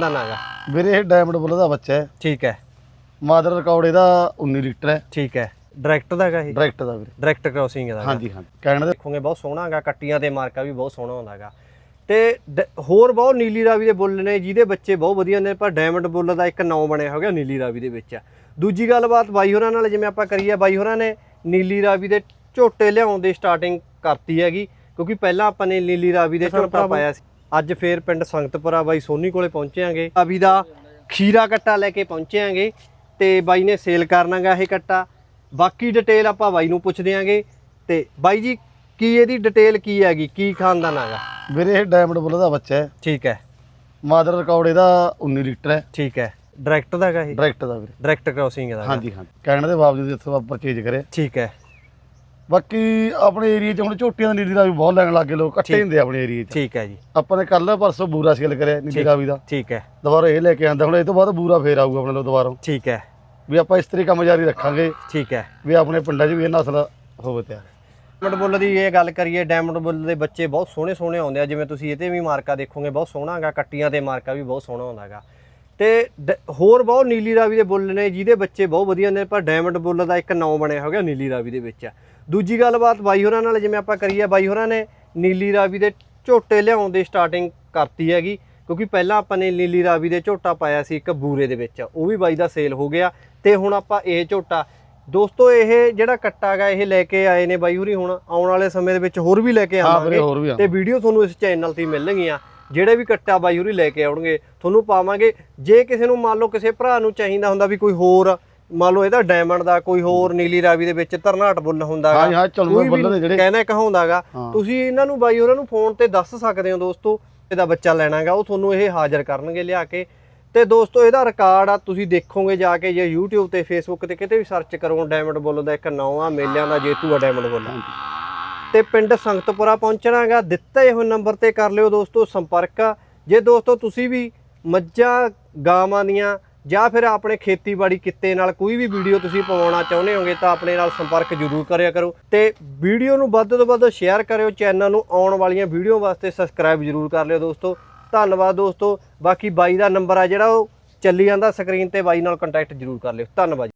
ਨਾ ਨਾਗਾ। ਵੀਰੇ ਇਹ ਡਾਇਮੰਡ ਬੁੱਲ ਦਾ ਬੱਚਾ ਹੈ। ਠੀਕ ਹੈ। ਮਾਦਰ ਰਿਕਾਰਡ ਇਹਦਾ 19 ਲੀਟਰ ਹੈ। ਠੀਕ ਹੈ। ਡਾਇਰੈਕਟ ਦਾਗਾ ਇਹ? ਡਾਇਰੈਕਟ ਦਾ ਵੀਰੇ। ਡਾਇਰੈਕਟ ਕ੍ਰੋਸਿੰਗ ਦਾ ਹਾਂਜੀ ਹਾਂਜੀ। ਕਹਿਣ ਦੇ ਦੇਖੋਗੇ ਬਹੁਤ ਸੋਹਣਾ ਹੈਗਾ ਕੱਟੀਆਂ ਤੇ ਮਾਰਕਾ ਵੀ ਬਹੁਤ ਸੋਹਣਾ ਹੁੰਦਾਗਾ ਤੇ ਡ- ਹੋਰ ਬਹੁਤ ਨੀਲੀ ਰਾਵੀ ਦੇ ਬੁੱਲ ਨੇ ਜਿਹਦੇ ਬੱਚੇ ਬਹੁਤ ਵਧੀਆ ਨੇ ਪਰ ਡਾਇਮੰਡ ਬੁੱਲ ਦਾ ਇੱਕ ਨਾਂ ਬਣਿਆ ਹੋ ਗਿਆ ਨੀਲੀ ਰਾਵੀ ਦੇ ਵਿੱਚ ਦੂਜੀ ਗੱਲਬਾਤ ਬਾਈ ਹੋਰਾਂ ਨਾਲ ਜਿਵੇਂ ਆਪਾਂ ਕਰੀਏ ਬਾਈ ਹੋਰਾਂ ਨੇ ਨੀਲੀ ਰਾਵੀ ਦੇ ਝੋਟੇ ਲਿਆਉਣ ਦੀ ਸਟਾਰਟਿੰਗ ਕਰਤੀ ਹੈਗੀ ਕਿਉਂਕਿ ਪਹਿਲਾਂ ਆਪਾਂ ਨੇ ਨੀਲੀ ਰਾਵੀ ਦੇ ਝੋਟਾ ਪਾਇਆ ਸੀ। ਅੱਜ ਫੇਰ ਪਿੰਡ ਸੰਗਤਪੁਰਾ ਬਾਈ ਸੋਨੀ ਕੋਲੇ ਪਹੁੰਚਿਆਂਗੇ। ਰਾਵੀ ਦਾ ਖੀਰਾ ਕੱਟਾ ਲੈ ਕੇ ਪਹੁੰਚਿਆਂਗੇ ਤੇ ਬਾਈ ਨੇ ਸੇਲ ਕਰਨਾਗਾ ਇਹ ਕੱਟਾ। ਬਾਕੀ ਡਿਟੇਲ ਆਪਾਂ ਬਾਈ ਨੂੰ ਪੁੱਛ ਦਿਆਂਗੇ। ਤੇ ਬਾਈ ਜੀ ਕੀ ਇਹਦੀ ਡਿਟੇਲ ਕੀ ਹੈਗੀ? ਕੀ ਖਾਨਦਾਨ ਹੈਗਾ? ਵੀਰੇ ਇਹ ਡਾਇਮੰਡ ਬੁੱਲ ਦਾ ਬੱਚਾ ਹੈ। ਠੀਕ ਹੈ। ਮਾਦਰ ਰਿਕਾਰਡ ਇਹਦਾ 19 ਲੀਟਰ ਹੈ। ਠੀਕ ਹੈ। ਡਾਇਰੈਕਟ ਦਾਗਾ ਇਹ? ਡਾਇਰੈਕਟ ਦਾ ਵੀਰੇ। ਡਾਇਰੈਕਟ ਕ੍ਰੋਸਿੰਗ ਦਾ ਹਾਂਜੀ ਹਾਂਜੀ। ਕਹਿਣ ਦੇ ਬਾਵਜੂਦ ਇੱਥੋਂ ਆਪਾਂ ਪਰਚੇਜ ਕਰੇ ਠੀਕ ਹੈ। ਬਾਕੀ ਆਪਣੇ ਏਰੀਆ 'ਚ ਹੁਣ ਝੋਟੀਆਂ ਦੀ ਨੀਲੀ ਦਾ ਵੀ ਬਹੁਤ ਲੈਣ ਲੱਗੇ ਲੋਕ ਇਕੱਠੇ। ਹੁੰਦੇ ਆਪਣੇ ਏਰੀਆ 'ਚ। ਠੀਕ ਹੈ ਜੀ। ਆਪਾਂ ਨੇ ਕੱਲ ਪਰਸੋਂ ਬੂਰਾ ਸੇਲ ਕਰਿਆ ਨੀਲੀ। ਰਾਵੀ ਦਾ। ਠੀਕ ਹੈ। ਦੁਬਾਰਾ ਇਹ ਲੈ ਕੇ ਆਂਦਾ ਹੁਣ ਇਹ ਤੋਂ ਬਾਅਦ ਬੂਰਾ ਫੇਰ ਆਊਗਾ ਆਪਣੇ ਲੋ ਦੁਬਾਰਾ। ਠੀਕ ਹੈ। ਵੀ ਆਪਾਂ ਇਸ ਤਰੀਕੇ ਕੰਮ ਜਾਰੀ ਰੱਖਾਂਗੇ ਠੀਕ ਹੈ। ਵੀ ਆਪਣੇ ਪਿੰਡਾਂ 'ਚ ਵੀ ਇਹ ਨਸਲ ਹੋਵੇ ਤਿਆਰ। ਡਾਇਮੰਡ ਬੁੱਲ ਦੀ ਇਹ ਗੱਲ ਕਰੀਏ ਡਾਇਮੰਡ ਬੁੱਲ ਦੇ ਬੱਚੇ ਬਹੁਤ ਸੋਹਣੇ ਸੋਹਣੇ ਆਉਂਦੇ ਆ ਜਿਵੇਂ ਤੁਸੀਂ ਇਹਤੇ ਵੀ ਮਾਰਕਾ ਦੇਖੋਗੇ ਬਹੁਤ ਸੋਹਣਾ ਹੈਗਾ ਕੱਟੀਆਂ ਤੇ ਮਾਰਕਾ ਵੀ ਬਹੁਤ ਸੋਹਣਾ ਹੁੰਦਾ ਹੈਗਾ। ਤੇ ਹੋਰ ਬਹੁਤ ਨੀਲੀ ਰਾਵੀ ਦੇ ਬੁੱਲ ਨੇ ਜਿਹਦੇ ਬੱਚੇ ਬਹੁਤ ਵਧੀਆ ਨੇ ਪਰ ਡਾਇਮੰਡ ਬੁੱਲ ਦਾ ਇੱਕ ਨਾਂ ਬਣਿਆ ਹੋ ਗਿਆ ਨੀਲੀ ਰਾਵੀ ਦੇ ਵਿੱਚ। ਦੂਜੀ ਗੱਲਬਾਤ ਬਾਈ ਹੋਰਾਂ ਨਾਲ ਜਿਵੇਂ ਆਪਾਂ ਕਰੀਏ ਬਾਈ ਹੋਰਾਂ ਨੇ ਨੀਲੀ ਰਾਵੀ ਦੇ ਝੋਟੇ ਲਿਆਉਣ ਦੀ ਸਟਾਰਟਿੰਗ ਕਰਤੀ ਹੈਗੀ ਕਿਉਂਕਿ ਪਹਿਲਾਂ ਆਪਾਂ ਨੇ ਨੀਲੀ ਰਾਵੀ ਦੇ ਝੋਟਾ ਪਾਇਆ ਸੀ ਇੱਕ ਬੂਰੇ ਦੇ ਵਿੱਚ ਉਹ ਵੀ ਬਾਈ ਦਾ ਸੇਲ ਹੋ ਗਿਆ ਤੇ ਹੁਣ ਆਪਾਂ ਇਹ ਝੋਟਾ ਦੋਸਤੋ ਇਹ ਜਿਹੜਾ ਕੱਟਾ ਗਾ ਇਹ ਲੈ ਕੇ ਆਏ ਨੇ ਬਾਈ ਹੋਰੀ ਹੁਣ ਆਉਣ ਵਾਲੇ ਸਮੇਂ ਦੇ ਵਿੱਚ ਹੋਰ ਵੀ ਲੈ ਕੇ ਆਵਾਂਗੇ ਤੇ ਵੀਡੀਓ ਤੁਹਾਨੂੰ ਇਸ ਚੈਨਲ ਤੇ ਮਿਲਣਗੀਆਂ ਜਿਹੜੇ ਵੀ ਕੱਟਾ ਬਾਈ ਹੋਰੀ ਲੈ ਕੇ ਆਉਣਗੇ ਤੁਹਾਨੂੰ ਪਾਵਾਂਗੇ ਜੇ ਕਿਸੇ ਨੂੰ ਮੰਨ ਲਓ ਕਿਸੇ ਭਰਾ ਨੂੰ ਚਾਹੀਦਾ ਹੁੰਦਾ ਵੀ ਕੋਈ ਹੋਰ ਮੰਨ ਲਓ ਇਹਦਾ ਡਾਇਮੰਡ ਦਾ ਕੋਈ ਹੋਰ ਨੀਲੀ ਰਾਵੀ ਦੇ ਵਿੱਚ ਧਰਨਾਟ ਬੁੱਲ ਹੁੰਦਾ ਹਾਂ ਹਾਂ ਚਲੋ ਕੋਈ ਵੀ ਬੱਲੇ ਦੇ ਜਿਹੜੇ ਕਹਿੰਦਾ ਕਹਾਉਂਦਾਗਾ। ਤੁਸੀਂ ਇਹਨਾਂ ਨੂੰ ਬਾਈ ਹੋਰਾਂ ਨੂੰ ਫੋਨ ਤੇ ਦੱਸ ਸਕਦੇ ਹੋ ਦੋਸਤੋ ਇਹਦਾ ਬੱਚਾ ਲੈਣਾਗਾ ਉਹ ਤੁਹਾਨੂੰ ਇਹ ਹਾਜ਼ਰ ਕਰਨਗੇ ਲਿਆ ਕੇ। ਤੇ ਦੋਸਤੋ ਇਹਦਾ ਰਿਕਾਰਡ ਆ ਤੁਸੀਂ ਦੇਖੋਗੇ ਜਾ ਕੇ ਜੇ YouTube ਤੇ Facebook ਤੇ ਕਿਤੇ ਵੀ ਸਰਚ ਕਰੋ ਡਾਇਮੰਡ ਬੁੱਲ ਦਾ ਇੱਕ ਨਾਮ ਆ ਮੇਲਿਆਂ ਦਾ ਜੇਤੂ ਆ ਡਾਇਮੰਡ ਬੁੱਲ। ਤੇ ਪਿੰਡ ਸੰਗਤਪੁਰਾ ਪਹੁੰਚਣਾਗਾ ਦਿੱਤੇ ਹੋਏ ਨੰਬਰ ਤੇ ਕਰ ਲਿਓ ਦੋਸਤੋ ਸੰਪਰਕ ਜੇ ਦੋਸਤੋ ਤੁਸੀਂ ਵੀ ਮੱਝਾਂ ਗਾਵਾਂ ਦੀਆਂ ਜਾਂ ਫਿਰ ਆਪਣੇ ਖੇਤੀਬਾੜੀ ਕਿੱਤੇ ਨਾਲ ਕੋਈ ਵੀ ਵੀਡੀਓ ਤੁਸੀਂ ਪਾਉਣਾ ਚਾਹੁੰਦੇ ਹੋਗੇ ਤਾਂ ਆਪਣੇ ਨਾਲ ਸੰਪਰਕ ਜ਼ਰੂਰ ਕਰਿਆ ਕਰੋ ਤੇ ਵੀਡੀਓ ਨੂੰ ਵੱਧ ਤੋਂ ਵੱਧ ਸ਼ੇਅਰ ਕਰਿਓ, ਚੈਨਲ ਨੂੰ ਆਉਣ ਵਾਲੀਆਂ ਵੀਡੀਓ ਵਾਸਤੇ ਸਬਸਕ੍ਰਾਈਬ ਜ਼ਰੂਰ ਕਰ ਲਿਓ ਦੋਸਤੋ। ਧੰਨਵਾਦ ਦੋਸਤੋ। ਬਾਕੀ ਬਾਈ ਦਾ ਨੰਬਰ ਆ ਜਿਹੜਾ ਉਹ ਚੱਲੀ ਜਾਂਦਾ ਸਕਰੀਨ ਤੇ, ਬਾਈ ਨਾਲ ਕੰਟੈਕਟ ਜ਼ਰੂਰ ਕਰ ਲਿਓ। ਧੰਨਵਾਦ